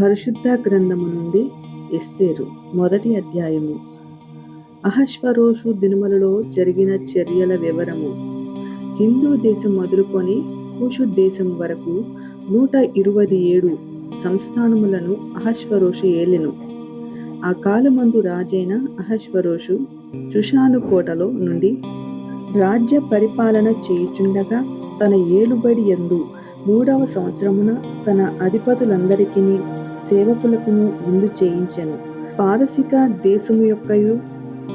పరిశుద్ధ గ్రంథము నుండి ఎస్తేరు మొదటి అధ్యాయము. అహశ్వరోషు దినములలో జరిగిన చర్యల వివరము. హిందూ దేశం మొదలుకొని కూషు దేశం వరకు నూట ఇరవై ఏడు సంస్థానములను అహశ్వరోషు ఏలెను. ఆ కాలమందు రాజైన అహశ్వరోషు చుషాను కోటలో నుండి రాజ్య పరిపాలన చేయుచుండగా తన ఏలుబడి ఎందు మూడవ సంవత్సరమున తన అధిపతులందరికీ సేవకులకును విందు చేయించెను. పారసిక దేశము యొక్కయు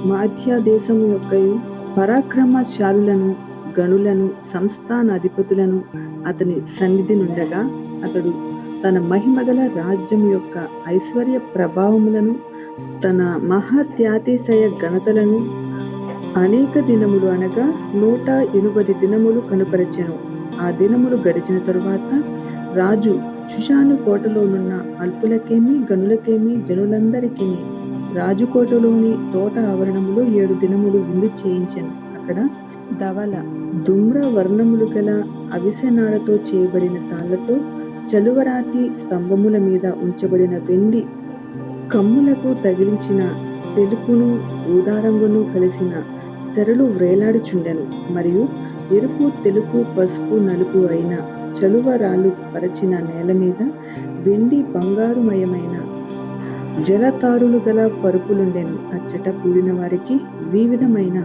మాధ్య దేశము యొక్కయు పరాక్రమశాలులను గణులను సంస్థాన అధిపతులను అతని సన్నిధి నుండగా అతడు తన మహిమగల రాజ్యం యొక్క ఐశ్వర్య ప్రభావములను తన మహాత్యాతిశయ ఘనతలను అనేక దినములు అనగా నూట ఎనభై దినములు కనుపరచెను. ఆ దినములు గడిచిన తరువాత రాజు శుషాను కోటలోనున్న అల్పులకేమి గనులకేమి జనులందరికీ రాజు కోటలోని తోట ఆవరణములో ఏడు దినములు విందు చేయించాను. అక్కడ ధవల దుమ్ర వర్ణములు గల అవిసెనారతో చేయబడిన తాళ్ళతో చలువరాతి స్తంభముల మీద ఉంచబడిన వెండి కమ్ములకు తగిలించిన తెలుపును ఊదారంగును కలిసిన తెరలు వ్రేలాడుచుండెను. మరియు ఎరుపు తెలుపు పసుపు నలుపు అయిన చలువరాలు పరచిన నేల మీద వెండి బంగారుమయమైన జలతారులు గల పరుపులుండెను. అచ్చట కూడిన వారికి వివిధమైన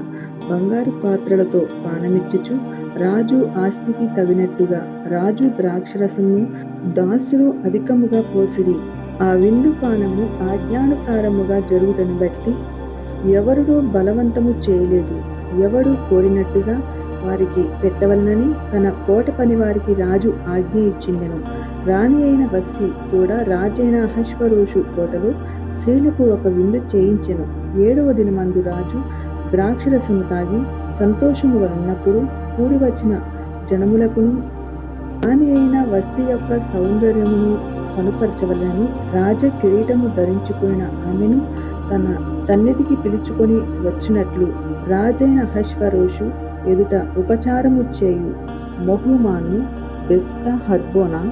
బంగారు పాత్రలతో పానమిచ్చుచు రాజు ఆస్తికి తగినట్టుగా రాజు ద్రాక్షరసము దాసులు అధికముగా పోసిరి ఆ విందు పానము ఆజ్ఞానుసారముగా జరుగుటను బట్టి ఎవరునూ బలవంతము చేయలేదు. ఎవడు కోరినట్టుగా వారికి పెట్టవలనని తన కోట పని వారికి రాజు ఆజ్ఞ ఇచ్చిండెను రాణి అయిన బస్తి కూడా రాజైన అహశ్వరోషు కోటలో స్త్రీలకు ఒక విందు చేయించెను. ఏడవ దినమందు రాజు ద్రాక్షరసము తాగి సంతోషము ఉన్నప్పుడు కూడి వచ్చిన జనములకును రాణి అయిన వస్తి యొక్క సౌందర్యమును కనుపరచవలని రాజ కిరీటము ధరించుకున్న ఆమెను తన సన్నిధికి పిలుచుకొని వచ్చినట్లు రాజైన హశ్వరోషు ఎదుట ఉపచారము చేయు మొహుమాను బెప్స్త హర్బోన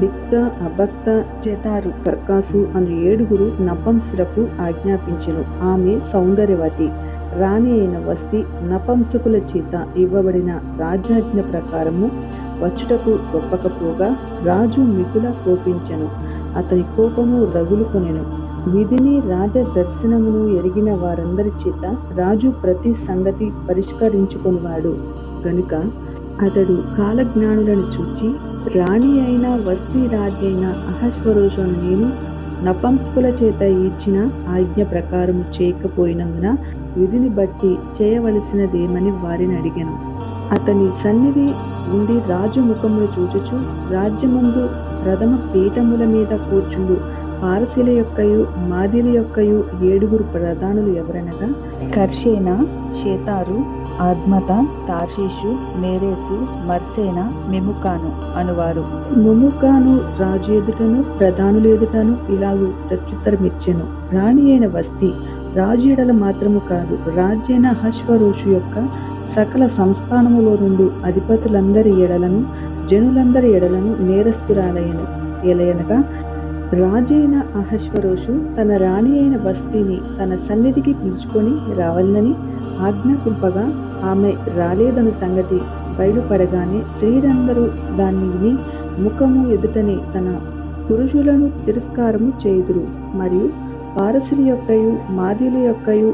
బిక్త అబక్త చేతారు. కర్కాసు అను ఏడుగురు నపంసులకు ఆజ్ఞాపించెను. ఆమె సౌందర్యవతి. రాణి అయిన వస్తి నపంసకుల చేత ఇవ్వబడిన రాజాజ్ఞ ప్రకారము వచ్చుటకు గొప్పకపోగా రాజు మిగుల కోపించెను. అతని కోపము రగులుకొనెను. విధిని రాజ దర్శనమును ఎరిగిన వారందరి చేత రాజు ప్రతి సంగతి పరిష్కరించుకునివాడు. గనుక అతడు కాలజ్ఞానులను చూచి రాణి అయిన వస్తీ రాజైన అహశ్వరోషును నేను నపంస్కుల చేత ఇచ్చిన ఆజ్ఞ ప్రకారం చేయకపోయినందున విధిని బట్టి చేయవలసినదేమని వారిని అడిగాను. అతని సన్నిధి ఉండి రాజు ముఖమును చూచుచు రాజ్యమందు ప్రథమ పీఠముల మీద కూర్చుండు. పారసీల యొక్కయు మాదిల యొక్కయు ఏడుగురు ప్రధానులు ఎవరనగా? కర్షేన షేతారు ఆత్మత తార్షీషు మేరేసు మర్సేన మెముకాను అనువారు. ముముకాను రాజు ఎదుటను ప్రధానులు ఎదుటను ఇలాగూ ప్రత్యుత్తరమిచ్చెను. రాణి అయిన వస్తి రాజు ఎడల మాత్రము కాదు రాజైన హశ్వరోషు యొక్క సకల సంస్థానములో నుండి అధిపతులందరి ఎడలను జనులందరి ఎడలను నేరస్తురాలయను ఎలయనగా రాజైన అహశ్వరోషు తన రాణి అయిన బస్తీని తన సన్నిధికి పిలుచుకొని రావాలని ఆజ్ఞాపింపగా ఆమె రాలేదను సంగతి బయలుపడగానే స్త్రీలందరూ దాన్ని విని ముఖము ఎదుటనే తన పురుషులను తిరస్కారము చేయుదురు. మరియు పారసుల యొక్కయు మాదిల యొక్కయు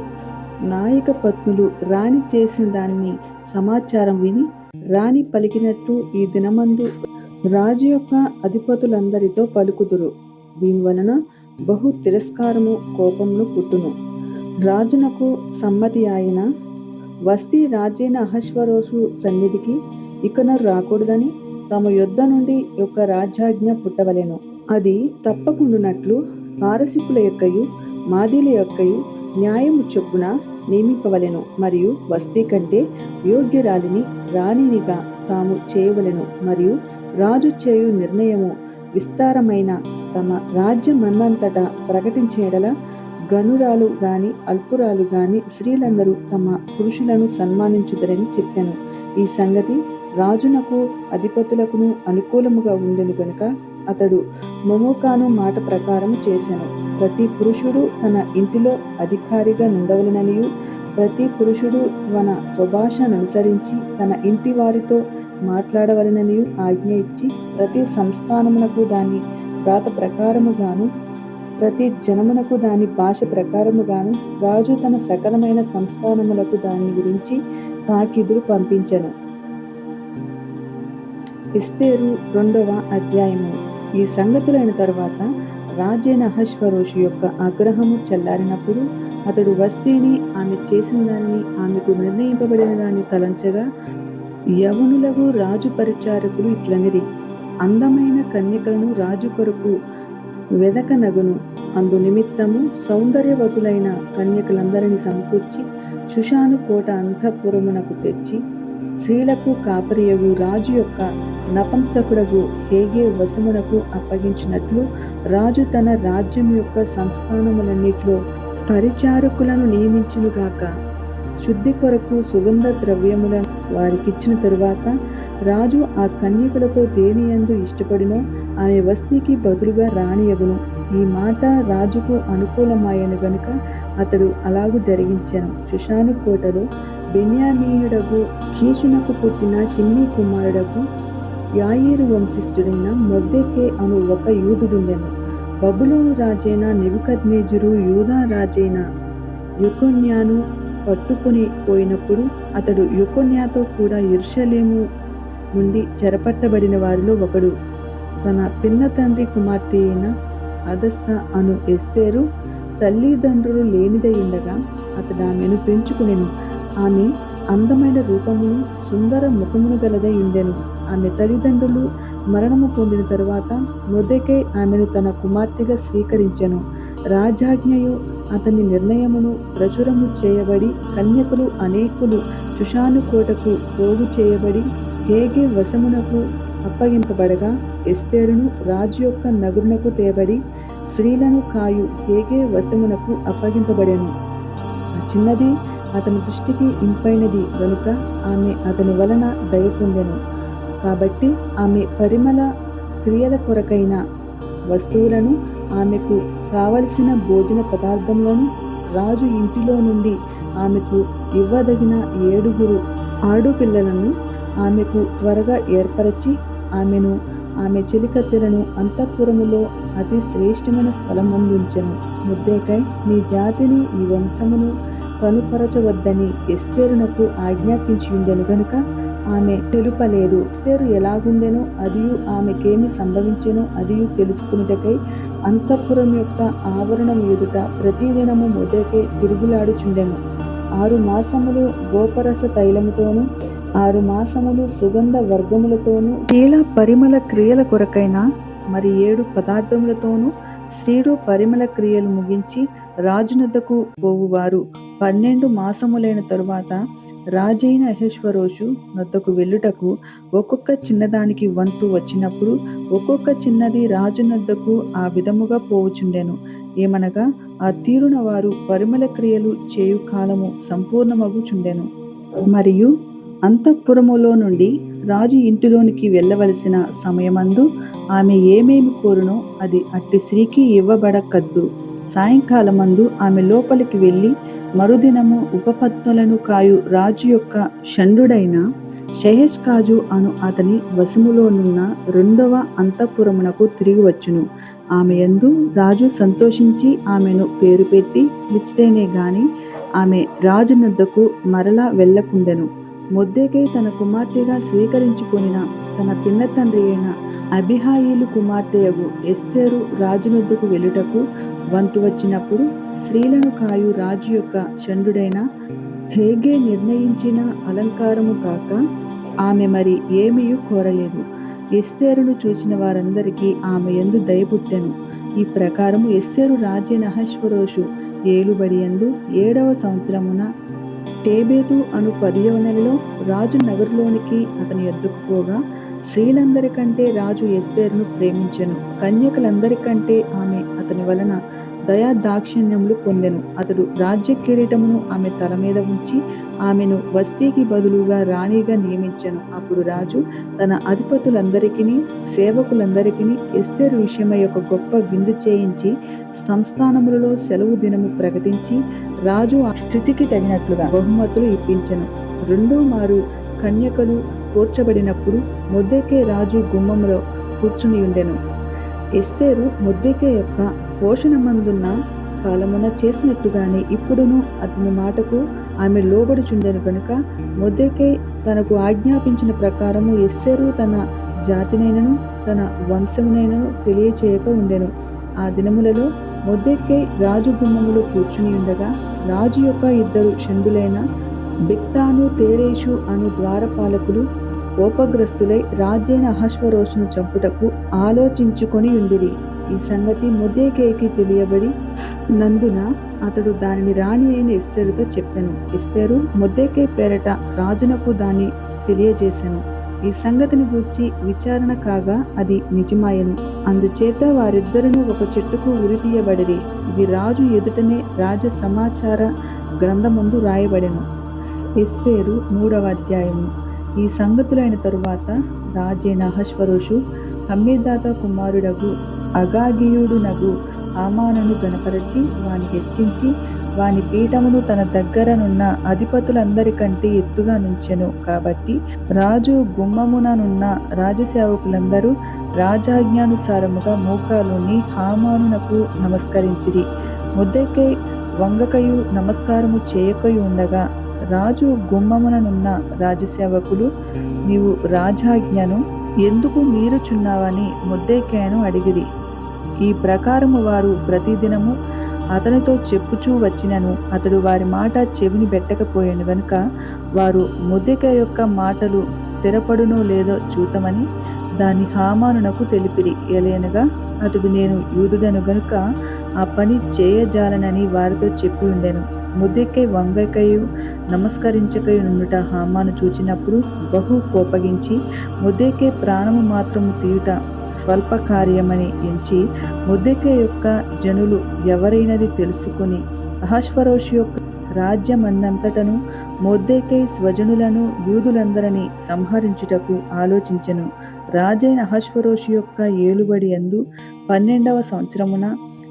నాయక పత్నులు రాణి చేసిన దానిని సమాచారం విని రాణి పలికినట్టు ఈ దినమందు రాజు యొక్క అధిపతులందరితో పలుకుదురు. దీని వలన బహు తిరస్కారము కోపమును పుట్టును. రాజునకు సమ్మతి ఆయన వస్తీ రాజైన అహశ్వరోషు సన్నిధికి ఇకను రాకూడదని తమ యుద్ధ నుండి యొక్క రాజ్యాజ్ఞ పుట్టవలెను. అది తప్పకుండునట్లు పారసికుల యొక్కయు మాదిల యొక్కయు న్యాయము చొప్పున నియమింపవలెను మరియు వస్తీ కంటే యోగ్యురాలిని రాణినిగా తాము చేయవలెను మరియు రాజు చేయు నిర్ణయము విస్తారమైన తమ రాజ్యమందంతటా ప్రకటించేడల గనురాలు గాని అల్పురాలు గాని స్త్రీలందరూ తమ పురుషులను సన్మానించుదరని చెప్పాను. ఈ సంగతి రాజునకు అధిపతులకును అనుకూలముగా ఉండెను గనుక అతడు మొమోకాను మాట ప్రకారం చేశాను ప్రతి పురుషుడు తన ఇంటిలో అధికారిగా నుండవలననియు ప్రతి పురుషుడు తన స్వభాషను అనుసరించి తన ఇంటి వారితో మాట్లాడవలననియు ఆజ్ఞ ఇచ్చి ప్రతి సంస్థానమునకు దాన్ని వ్రాత ప్రకారముగాను ప్రతి జనమునకు దాని భాష ప్రకారముగాను రాజు తన సకలమైన సంస్థానములకు దాని గురించి తాకిదురు పంపించను. ఇస్తేరు రెండవ అధ్యాయము. ఈ సంగతులైన తర్వాత రాజైన అహశ్వరోషు యొక్క ఆగ్రహము చల్లారినప్పుడు అతడు వస్తీని ఆమె చేసిన దానిని ఆమెకు నిర్ణయింపబడిన దాన్ని తలంచగా యవనులకు రాజు పరిచారకులు ఇట్లనిరి. అందమైన కన్యకలను రాజు కొరకు వెదకనగును. అందు నిమిత్తము సౌందర్యవతులైన కన్యకలందరినీ సమకూర్చి సుషాను కోట అంతఃపురమునకు తెచ్చి స్త్రీలకు కాపరియగు రాజు యొక్క నపంసకుడగు హేగే వశమునకు అప్పగించినట్లు రాజు తన రాజ్యం యొక్క సంస్థానములన్నిటిలో పరిచారకులను నియమించునుగాక. శుద్ధి కొరకు సుగంధ ద్రవ్యములను వారికిచ్చిన తరువాత రాజు ఆ కన్యకులతో దేనియందు ఇష్టపడినో ఆమె వస్తీకి బదులుగా రాణియగును ఈ మాట రాజుకు అనుకూలమాయను గనుక అతడు అలాగూ జరిగించాను. శుషాను కోటలో బెన్యామీయుడకు కీషునకు పుట్టిన షిమ్మి కుమారుడకు యాయిరు వంశిష్ఠుడైన మొద్దెకే అను ఒక యూదుడుండెను. బబులోను రాజైన నెబుకద్నేజురు యూదా రాజైన యుకొన్యాను పట్టుకుని పోయినప్పుడు అతడు యుకొన్యాతో కూడా ఇర్షలేము నుండి చెరపట్టబడిన వారిలో ఒకడు. తన పిన్న తండ్రి కుమార్తె అయిన అదస్త అను ఎస్తేరు తల్లిదండ్రులు లేనిదై ఉండగా అతడు ఆమెను పెంచుకునేను. ఆమె అందమైన రూపమును సుందర ముఖమును గలదై ఉండెను. ఆమె తల్లిదండ్రులు మరణము పొందిన తరువాత మొదకే ఆమెను తన కుమార్తెగా స్వీకరించెను. రాజాజ్ఞయు అతని నిర్ణయమును ప్రచురము చేయబడి కన్యకులు అనేకులు సుషాను కోటకు పోగు చేయబడి హేగే వశమునకు అప్పగింపబడగా ఎస్తేరును రాజు యొక్క నగురునకు తేబడి స్త్రీలను కాయు హేగే వశమునకు అప్పగింపబడెను. చిన్నది అతని దృష్టికి ఇంపైనది కనుక ఆమె అతని వలన దయ పొందెను. కాబట్టి ఆమె పరిమళ క్రియల కొరకైన వస్తువులను ఆమెకు కావలసిన భోజన పదార్థంలోను రాజు ఇంటిలో నుండి ఆమెకు ఇవ్వదగిన ఏడుగురు ఆడుపిల్లలను ఆమెకు త్వరగా ఏర్పరచి ఆమెను ఆమె చెలికత్తెలను అంతఃపురములో అతి శ్రేష్టమైన స్థలం అందించను ముద్దేకై నీ జాతిని ఈ వంశమును కనుపరచవద్దని ఎస్తేరునకు ఆజ్ఞాపించిండెను గనుక ఆమె తెలుపలేదు. పేరు ఎలాగుండెనో అదియు ఆమెకేమి సంభవించెనో అదియు తెలుసుకున్నటకై అంతఃపురం యొక్క ఆవరణం ఎదుట ప్రతిదినము మొదకే తిరుగులాడుచుండెను. ఆరు మాసములు గోపరస తైలముతోనూ ఆరు మాసములు సుగంధ వర్గములతోనూ తేల పరిమళ క్రియల కొరకైన మరి ఏడు పదార్థములతోనూ స్త్రీడు పరిమళ క్రియలు ముగించి రాజునద్దకు పోవువారు. పన్నెండు మాసములైన తరువాత రాజైన అహేశ్వరోషు నద్దకు వెళ్ళుటకు ఒక్కొక్క చిన్నదానికి వంతు వచ్చినప్పుడు ఒక్కొక్క చిన్నది రాజు నద్దకు ఆ విధముగా పోవుచుండెను. ఏమనగా ఆ తీరున వారు పరిమళ క్రియలు చేయు కాలము సంపూర్ణమగుచుండెను. మరియు అంతఃపురములో నుండి రాజు ఇంటిలోనికి వెళ్ళవలసిన సమయమందు ఆమె ఏమేమి కోరునో అది అట్టి స్త్రీకి ఇవ్వబడకద్దు. సాయంకాలమందు ఆమె లోపలికి వెళ్ళి మరుదినము ఉపపత్నులను కాయు రాజు యొక్క షండుడైన షహెష్కాజు అను అతని వశములోనున్న రెండవ అంతఃపురమునకు తిరిగి వచ్చును. ఆమె యందు రాజు సంతోషించి ఆమెను పేరు పెట్టి పిలిచితేనే గాని ఆమె రాజు నద్దకు మరలా వెళ్ళకుండెను. మొద్దెకై తన కుమార్తెగా స్వీకరించుకొనిన తన పిన్న తండ్రి అయిన అభిహాయిలు కుమార్తెయగు ఎస్తేరు రాజునొద్దుకు వెళ్ళుటకు వంతు వచ్చినప్పుడు స్త్రీలను కాయు రాజు యొక్క చండుడైన హేగే నిర్ణయించిన అలంకారము కాక ఆమె మరి ఏమీ కోరలేదు. ఎస్తేరును చూసిన వారందరికీ ఆమె ఎందు దయపుట్టెను ఈ ప్రకారము ఎస్తేరు రాజైన అహశ్వరోషు ఏలుబడి యందు ఏడవ సంవత్సరమున టేబేతు అను పదియవ నెలలో రాజు నగరులోనికి అతని ఎద్దుకు పోగా స్త్రీలందరికంటే రాజు ఎస్తేరును ప్రేమించెను. కన్యకలందరికంటే ఆమె అతని వలన దయా దాక్షిణ్యములు పొందెను. అతడు రాజ్య కిరీటమును ఆమె తల మీద ఉంచి ఆమెను వస్తీకి బదులుగా రాణిగా నియమించెను. అప్పుడు రాజు తన అధిపతులందరికీ సేవకులందరికీ ఎస్తేరు విషయమై ఒక గొప్ప విందు చేయించి సంస్థానములలో సెలవు దినము ప్రకటించి రాజు ఆ స్థితికి తగినట్లుగా బహుమతులు ఇప్పించెను. రెండో మారు కన్యకలు కూర్చబడినప్పుడు మొద్దకే రాజు గుమ్మంలో కూర్చుని ఉండెను. ఎస్తేరు ముద్దిక యొక్క పోషణమందున్న కాలమున చేసినట్టుగానే ఇప్పుడును అతని మాటకు ఆమె లోబడుచుండెను కనుక మొద్దెకే తనకు ఆజ్ఞాపించిన ప్రకారము ఎస్తేరు తన జాతినైనను తన వంశమునైనను తెలియచేయక ఉండెను. ఆ దినములలో ముద్దెక్కే రాజు గుమ్మములో కూర్చుని ఉండగా రాజు యొక్క ఇద్దరు షండులైన బిక్తాను తేరేషు అను ద్వారపాలకులు కోపగ్రస్తులై రాజైన అహశ్వరోషును చంపుటకు ఆలోచించుకొని ఉండిరి. ఈ సంగతి ముద్దేకేకి తెలియబడి నందున అతడు దానిని రాణి అయిన ఇస్తేరుతో చెప్పాను. ఇస్తేరు ముద్దేకే పేరట రాజునకు దాన్ని తెలియజేశాను ఈ సంగతిని గూర్చి విచారణ కాగా అది నిజమాయను. అందుచేత వారిద్దరూ ఒక చెట్టుకు ఉరితీయబడిరి ఇది రాజు ఎదుటనే రాజ సమాచార గ్రంథముందు రాయబడెను. ఇస్తేరు మూడవ అధ్యాయము. ఈ సంగతులైన తరువాత రాజైన అహశ్వరోషు హమ్మీదాత కుమారుడగు అగాగియుడునగు ఆమానును గణపరచి వాని హెచ్చించి వాని పీఠమును తన దగ్గరనున్న అధిపతులందరికంటే ఎత్తుగా నుంచెను. కాబట్టి రాజు గుమ్మముననున్న రాజసేవకులందరూ రాజాజ్ఞానుసారముగా మోకాలుని హామానునకు నమస్కరించిరి. ముద్దెకై వంగకయు నమస్కారము చేయకయు ఉండగా రాజు గుమ్మముననున్న రాజసేవకులు నీవు రాజాజ్ఞను ఎందుకు మీరుచున్నావని ముద్దేకాయను అడిగిరి. ఈ ప్రకారము వారు ప్రతిదినము అతనితో చెప్పుచూ వచ్చినను. అతడు వారి మాట చెవిని పెట్టకపోయాను గనుక వారు ముద్దిక యొక్క మాటలు స్థిరపడునో లేదో చూతమని దాని హామానునకు తెలిపిరి. ఎలయనగా అతడు నేను యూదుడను గనుక ఆ పని చేయజాలనని వారితో చెప్పి ఉండెను. ముద్దెక్కై వంగకయు నమస్కరించకనుండుట హామాను చూచినప్పుడు బహు కోపగించి ముద్దెకే ప్రాణము మాత్రము తీయుట స్వల్ప కార్యమని ఎంచి ముద్దెకే యొక్క జనులు ఎవరైనది తెలుసుకుని అహశ్వరోషు యొక్క రాజ్యమందంతటను మొద్దేకై స్వజనులను యూదులందరినీ సంహరించుటకు ఆలోచించెను. రాజైన అహశ్వరోషు యొక్క ఏలుబడి అందు పన్నెండవ సంవత్సరమున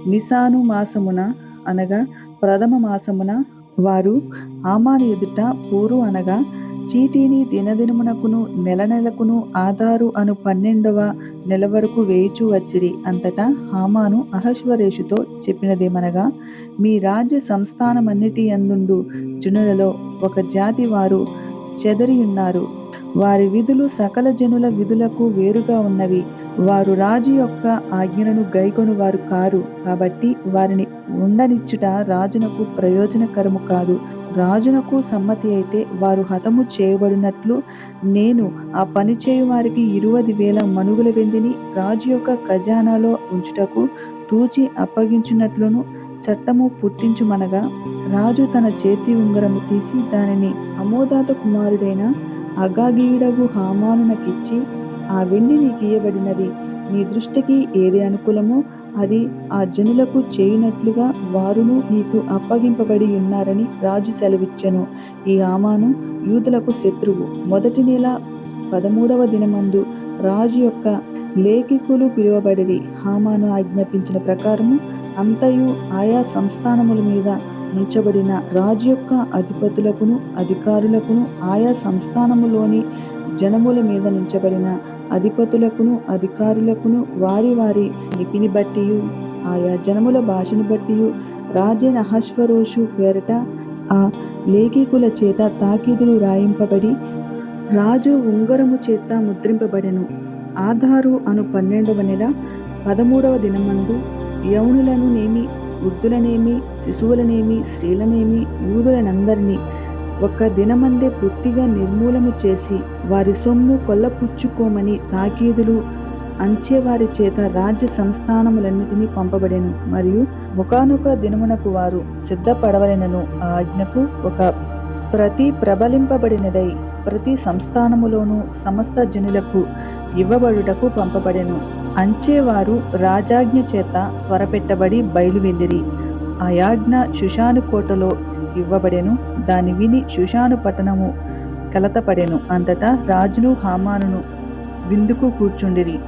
నిసాను మాసమున అనగా ప్రథమ మాసమున వారు ఆమాను ఎదుట పూరు అనగా చీటీని దినదినమునకును నెల నెలకును ఆధారు అను పన్నెండవ నెల వరకు వేయిచూ వచ్చిరి. అంతటా హామాను అహశ్వరేషుతో చెప్పినదేమనగా మీ రాజ్య సంస్థానమన్నిటి అందుండు జనులలో ఒక జాతి వారు చెదరియున్నారు. వారి విధులు సకల జనుల విధులకు వేరుగా ఉన్నవి. వారు రాజు యొక్క ఆజ్ఞలను గైకొను వారు కారు. కాబట్టి వారిని ఉండనిచ్చుట రాజునకు ప్రయోజనకరము కాదు. రాజునకు సమ్మతి అయితే వారు హతము చేయబడినట్లు నేను ఆ పని చేయు వారికి ఇరువది వేల మనుగుల వెండిని రాజు యొక్క ఖజానాలో ఉంచుటకు తూచి అప్పగించినట్లును చట్టము పుట్టించుమనగా రాజు తన చేతి ఉంగరము తీసి దానిని అమోదాత కుమారుడైన అగాగీయుడగు హామానునకిచ్చి ఆ వెండి నీకు ఇయ్యబడినది నీ దృష్టికి ఏది అనుకూలమో? అది ఆ జనులకు చేయనట్లుగా వారును నీకు అప్పగింపబడి ఉన్నారని రాజు సెలవిచ్చెను. ఈ ఆమాను యూదులకు శత్రువు. మొదటి నెల పదమూడవ దినమందు రాజు యొక్క లేఖికులు పిలువబడిరి. హామాను ఆజ్ఞాపించిన ప్రకారము అంతయు ఆయా సంస్థానముల మీద ఉంచబడిన రాజు యొక్క అధిపతులకును అధికారులకును ఆయా సంస్థానములోని జనముల మీద నుంచబడిన అధిపతులకును అధికారులకును వారి వారి లిపిని బట్టి ఆయా జనముల భాషను బట్టి రాజైన అహశ్వరోషు పేరట ఆ లేఖికుల చేత తాకీదులు రాయింపబడి రాజు ఉంగరము చేత ముద్రింపబడెను. ఆధారు అను పన్నెండవ నెల పదమూడవ దినమందు యౌనులను నేమి వృద్ధులనేమి శిశువులనేమి స్త్రీలనేమి యూదులనందరినీ ఒక్క దినమందే పూర్తిగా నిర్మూలము చేసి వారి సొమ్ము కొల్లపుచ్చుకోమని తాకీదులు అంచేవారి చేత రాజ్య సంస్థానములన్నిటినీ పంపబడెను. మరియు ఒకనొక దినమునకు వారు సిద్ధపడవలెనను ఆ ఆజ్ఞకు ఒక ప్రతి ప్రబలింపబడినదై ప్రతి సంస్థానములోనూ సమస్త జనులకు ఇవ్వబడుటకు పంపబడెను. అంచేవారు రాజాజ్ఞ చేత త్వరపెట్టబడి బయలువెళ్ళిరి ఆ యాజ్ఞ శుషాను కోటలో ఇవ్వబడెను. దాని విని షుషాను పట్టణము కలతపడెను. అంతటా రాజును హామానును విందుకు కూర్చుండిరి.